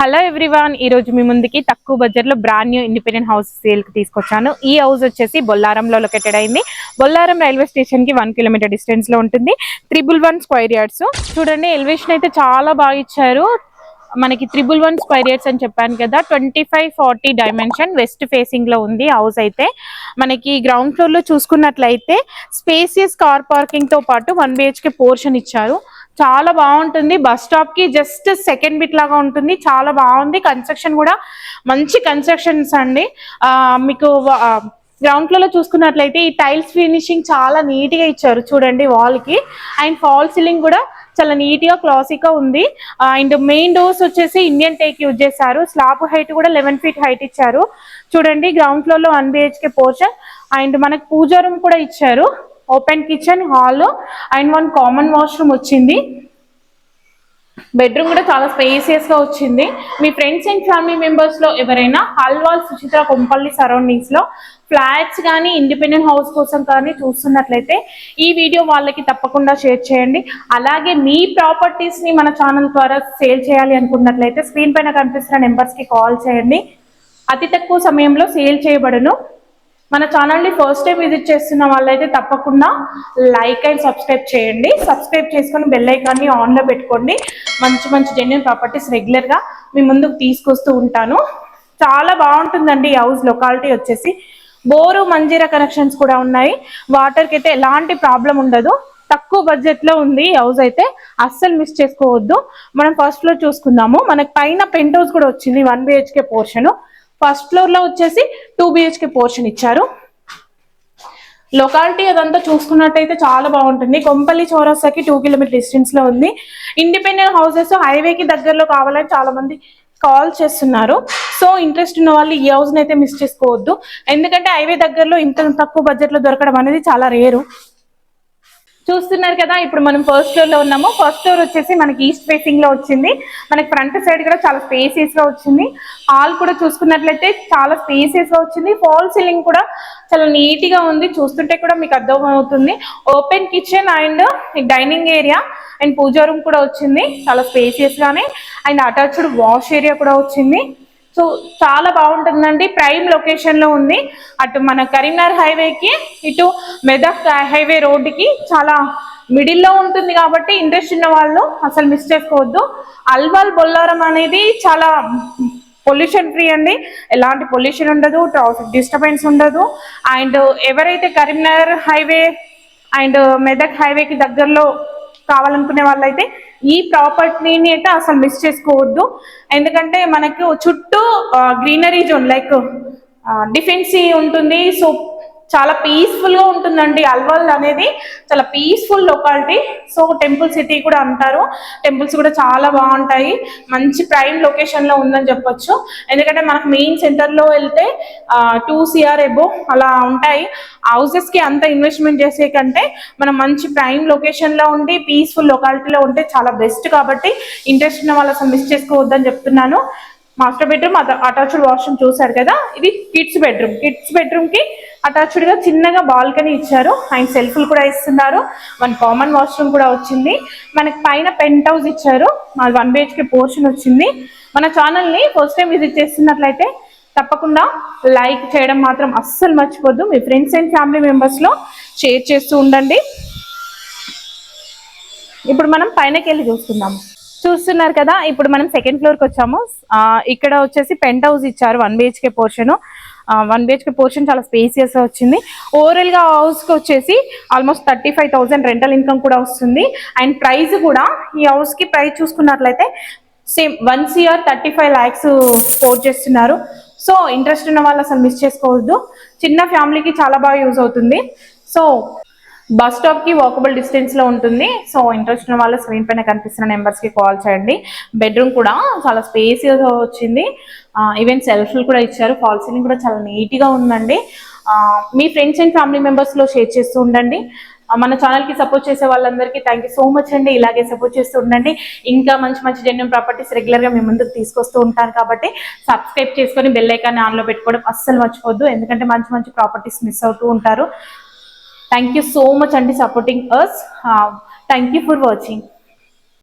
Hello everyone ఈ రోజు మీ ముందుకి తక్కువ బడ్జెట్లో బ్రాండ్ న్యూ ఇండిపెండెంట్ హౌస్ సేల్కి తీసుకొచ్చాను. ఈ హౌస్ వచ్చేసి బొల్లారంలో లొకేటెడ్ అయింది. బొల్లారం రైల్వే స్టేషన్కి వన్ కిలోమీటర్ డిస్టెన్స్లో ఉంటుంది. త్రిబుల్ వన్ స్క్వైర్ యార్డ్స్ చూడండి ఎలివేషన్ అయితే చాలా బాగా ఇచ్చారు. మనకి త్రిబుల్ వన్ స్క్వైర్ యార్డ్స్ అని చెప్పాను కదా twenty five forty dimension west ఫేసింగ్లో ఉంది హౌస్ అయితే. మనకి గ్రౌండ్ ఫ్లోర్లో చూసుకున్నట్లయితే స్పేసియస్ కార్ పార్కింగ్తో పాటు వన్ బిహెచ్కే పోర్షన్ ఇచ్చారు. చాలా బాగుంటుంది. బస్ స్టాప్కి జస్ట్ సెకండ్ బిట్ లాగా ఉంటుంది. చాలా బాగుంది. కన్స్ట్రక్షన్ కూడా మంచి కన్స్ట్రక్షన్స్ అండి. మీకు గ్రౌండ్ ఫ్లోర్లో చూసుకున్నట్లయితే ఈ టైల్స్ ఫినిషింగ్ చాలా నీట్గా ఇచ్చారు చూడండి వాల్కి. అండ్ ఫాల్ సీలింగ్ కూడా చాలా నీట్గా క్లాసిక్గా ఉంది. అండ్ మెయిన్ డోర్స్ వచ్చేసి ఇండియన్ టేక్ యూజ్ చేశారు. స్లాబ్ హైట్ కూడా లెవెన్ ఫీట్ హైట్ ఇచ్చారు. చూడండి గ్రౌండ్ ఫ్లోర్లో వన్ బిహెచ్కే పోర్షన్ అండ్ మనకు పూజా రూమ్ కూడా ఇచ్చారు. Open kitchen hall. And one common washroom వచ్చింది. బెడ్రూమ్ కూడా చాలా స్పేసియస్గా వచ్చింది. మీ ఫ్రెండ్స్ అండ్ ఫ్యామిలీ మెంబర్స్లో ఎవరైనా హల్వాల్ సుచిత్ర కొంపల్లి సరౌండింగ్స్లో ఫ్లాట్స్ కానీ ఇండిపెండెంట్ హౌస్ కోసం కానీ చూస్తున్నట్లయితే ఈ వీడియో వాళ్ళకి తప్పకుండా షేర్ చేయండి. అలాగే మీ ప్రాపర్టీస్ని మన ఛానల్ ద్వారా సేల్ చేయాలి అనుకున్నట్లయితే స్క్రీన్ పైన కనిపిస్తున్న నెంబర్స్కి కాల్ చేయండి. అతి తక్కువ సమయంలో సేల్ చేయబడును. మన ఛానల్ని ఫస్ట్ టైం విజిట్ చేస్తున్న వాళ్ళైతే తప్పకుండా లైక్ అండ్ సబ్స్క్రైబ్ చేయండి. సబ్స్క్రైబ్ చేసుకొని బెల్ ఐకాన్ని ఆన్లో పెట్టుకోండి. మంచి మంచి జెన్యున్ ప్రాపర్టీస్ రెగ్యులర్గా మీ ముందుకు తీసుకొస్తూ ఉంటాను. చాలా బాగుంటుందండి ఈ హౌస్ లొకాలిటీ వచ్చేసి. బోరు మంజీరా కనెక్షన్స్ కూడా ఉన్నాయి. వాటర్కి అయితే ఎలాంటి ప్రాబ్లం ఉండదు. తక్కువ బడ్జెట్లో ఉంది ఈ హౌస్ అయితే. అస్సలు మిస్ చేసుకోవద్దు. మనం ఫస్ట్ ఫ్లోర్ చూసుకుందాము. మనకి పైన పెంట్ హౌస్ కూడా వచ్చింది వన్ బిహెచ్కే పోర్షన్ ఫస్ట్ ఫ్లోర్లో వచ్చేసి టూ బిహెచ్కే పోర్షన్ ఇచ్చారు. లొకాలిటీ అదంతా చూసుకున్నట్టయితే చాలా బాగుంటుంది. కొంపల్లి చౌరస్తాకి టూ కిలోమీటర్ డిస్టెన్స్లో ఉంది. ఇండిపెండెంట్ హౌసెస్ హైవేకి దగ్గరలో కావాలని చాలా మంది కాల్ చేస్తున్నారు. సో ఇంట్రెస్ట్ ఉన్న వాళ్ళు ఈ హౌస్ అయితే మిస్ చేసుకోవద్దు. ఎందుకంటే హైవే దగ్గరలో ఇంత తక్కువ బడ్జెట్లో దొరకడం అనేది చాలా రేరు చూస్తున్నారు కదా ఇప్పుడు మనం ఫస్ట్ ఫ్లోర్లో ఉన్నాము. ఫస్ట్ ఫ్లోర్ వచ్చేసి మనకి ఈస్ట్ ఫేసింగ్లో వచ్చింది. మనకి ఫ్రంట్ సైడ్ కూడా చాలా స్పేసెస్గా వచ్చింది. హాల్ కూడా చూసుకున్నట్లయితే చాలా స్పేసెస్గా వచ్చింది. ఫాల్ సీలింగ్ కూడా చాలా నీట్గా ఉంది. చూస్తుంటే కూడా మీకు అర్థం అవుతుంది open kitchen and dining area and pooja room కూడా వచ్చింది. చాలా స్పేసియస్ గానే. అండ్ అటాచ్డ్ వాష్ ఏరియా కూడా వచ్చింది. సో చాలా బాగుంటుందండి. ప్రైమ్ లొకేషన్లో ఉంది. అటు మన కరీంనగర్ హైవేకి ఇటు మెదక్ హైవే రోడ్డుకి చాలా మిడిల్లో ఉంటుంది కాబట్టి ఇంట్రెస్ట్ ఉన్న వాళ్ళు అసలు మిస్ చేసుకోవద్దు. అల్వాల్ బొల్లారం అనేది చాలా పొల్యూషన్ ఫ్రీ అండి. ఎలాంటి పొల్యూషన్ ఉండదు ట్రాఫిక్ డిస్టర్బెన్స్ ఉండదు. అండ్ ఎవరైతే కరీంనగర్ హైవే అండ్ మెదక్ హైవేకి దగ్గరలో కావాలనుకునే వాళ్ళైతే ఈ ప్రాపర్టీని అయితే అసలు మిస్ చేసుకోవద్దు. ఎందుకంటే మనకు చుట్టూ గ్రీనరీ జోన్ లైక్ డిఫెన్సీ ఉంటుంది. సో చాలా పీస్ఫుల్గా ఉంటుందండి. అల్వల్ అనేది చాలా peaceful locality so temple city కూడా అంటారు. టెంపుల్స్ కూడా చాలా బాగుంటాయి. మంచి ప్రైమ్ లొకేషన్లో ఉందని చెప్పొచ్చు. ఎందుకంటే మనకు మెయిన్ సెంటర్లో వెళ్తే టూ సిఆర్ ఎబో అలా ఉంటాయి. హౌసెస్కి అంత ఇన్వెస్ట్మెంట్ చేసే కంటే మనం మంచి ప్రైమ్ లొకేషన్లో ఉండి పీస్ఫుల్ లొకాలిటీలో ఉంటే చాలా బెస్ట్ కాబట్టి ఇంట్రెస్ట్ ఉన్న వాళ్ళు అసలు మిస్ చేసుకోవద్దని చెప్తున్నాను. మాస్టర్ బెడ్రూమ్ అటాచ్డ్ వాష్రూమ్ చూసారు కదా? ఇది కిడ్స్ బెడ్రూమ్ కిడ్స్ బెడ్రూమ్కి అటాచ్డ్గా చిన్నగా బాల్కనీ ఇచ్చారు. అండ్ సెల్ఫ్లు కూడా ఇస్తున్నారు. వన్ కామన్ వాష్రూమ్ కూడా వచ్చింది. మనకి పైన పెంట్ హౌస్ ఇచ్చారు. మాది వన్ బిహెచ్కే పోర్షన్ వచ్చింది. మన ఛానల్ని ఫస్ట్ టైం విజిట్ చేస్తున్నట్లయితే తప్పకుండా లైక్ చేయడం మాత్రం అస్సలు మర్చిపోద్దు. మీ ఫ్రెండ్స్ అండ్ ఫ్యామిలీ మెంబర్స్లో షేర్ చేస్తూ ఉండండి. ఇప్పుడు మనం పైనకి వెళ్ళి చూస్తున్నాము చూస్తున్నారు కదా ఇప్పుడు మనం సెకండ్ ఫ్లోర్కి వచ్చాము. ఇక్కడ వచ్చేసి పెంట్ హౌస్ ఇచ్చారు one BHK portion. One BHK portion చాలా స్పేసియస్ వచ్చింది. ఓవరాల్గా హౌస్కి వచ్చేసి almost thirty five thousand rental income కూడా వస్తుంది. అండ్ ప్రైస్ కూడా ఈ హౌస్కి ప్రైస్ చూసుకున్నట్లయితే same one year thirty five lakhs quote చేస్తున్నారు. సో ఇంట్రెస్ట్ ఉన్న వాళ్ళు అసలు మిస్ చేసుకోవద్దు. చిన్న ఫ్యామిలీకి చాలా బాగా యూజ్ అవుతుంది. సో బస్ స్టాప్కి వాకబుల్ డిస్టెన్స్లో ఉంటుంది. సో ఇంట్రెస్ట్ ఉన్న వాళ్ళు స్క్రీన్ పైన కనిపిస్తున్న నెంబర్స్కి కాల్ చేయండి. బెడ్రూమ్ కూడా చాలా స్పేసియస్ వచ్చింది. ఈవెన్ సెల్ఫ్లు కూడా ఇచ్చారు. ఫాల్ సీలింగ్ కూడా చాలా నీట్గా ఉందండి. మీ ఫ్రెండ్స్ అండ్ ఫ్యామిలీ మెంబర్స్లో షేర్ చేస్తూ ఉండండి. మన ఛానల్కి సపోర్ట్ చేసే వాళ్ళందరికీ థ్యాంక్ యూ సో మచ్ అండి. ఇలాగే సపోర్ట్ చేస్తూ ఉండండి. ఇంకా మంచి మంచి జెన్యున్ ప్రాపర్టీస్ రెగ్యులర్గా మీ ముందుకు తీసుకొస్తూ ఉంటాను కాబట్టి సబ్స్క్రైబ్ చేసుకొని బెల్ ఐకాన్ ఆన్లో పెట్టుకోవడం అస్సలు మర్చిపోద్దు. ఎందుకంటే మంచి మంచి ప్రాపర్టీస్ మిస్ అవుతూ ఉంటారు. థ్యాంక్ యూ సో మచ్ అండి supporting us thank you for watching